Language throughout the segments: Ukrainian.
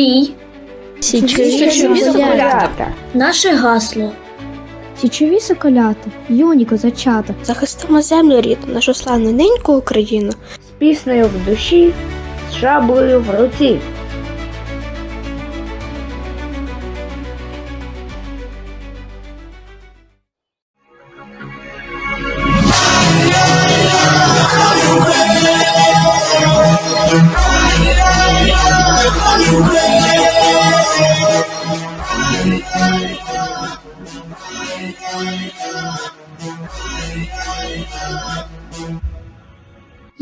Стрій. Січові Січові соколята. Наше гасло. Січові соколята, юні козачата, Захистимо землю рід, нашу славну неньку Україну. з піснею в душі, з шаблею в руці.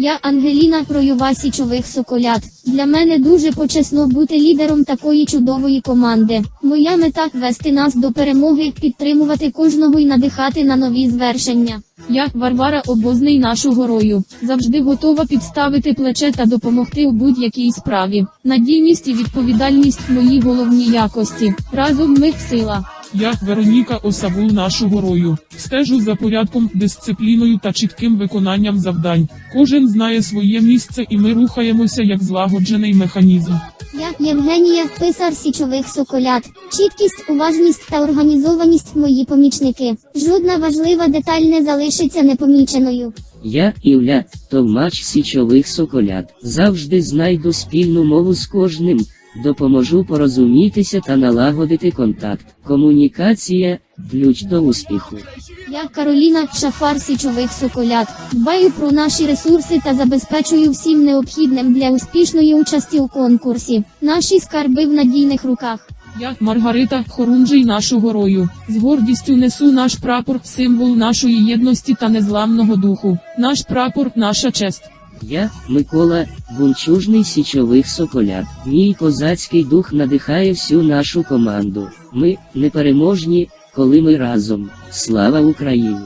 Я Ангеліна Кроєва січових соколят. Для мене дуже почесно бути лідером такої чудової команди. Моя мета вести нас до перемоги, підтримувати кожного і надихати на нові звершення. Я, Варвара Обозний нашу горою, завжди готова підставити плече та допомогти у будь-якій справі. Надійність і відповідальність мої головні якості. Разом ми сила. Я, Вероніка Осавул нашу горою, стежу за порядком, дисципліною та чітким виконанням завдань. Кожен знає своє місце і ми рухаємося як злагоджений механізм. Я Євгенія, писар січових соколят. Чіткість, уважність та організованість мої помічники. Жодна важлива деталь не залишиться непоміченою. Я, Ілля, товмач січових соколят. Завжди знайду спільну мову з кожним, допоможу порозумітися та налагодити контакт. Комунікація ключ до успіху. Я Кароліна Шафар січових соколят. Дбаю про наші ресурси та забезпечую всім необхідним для успішної участі у конкурсі. Наші скарби в надійних руках. Я, Маргарита Хорунжий нашу горою, з гордістю несу наш прапор, символ нашої єдності та незламного духу. Наш прапор, наша честь. Я, Микола, бунчужний січових соколят. Мій козацький дух надихає всю нашу команду. Ми непереможні, коли ми разом. Слава Україні!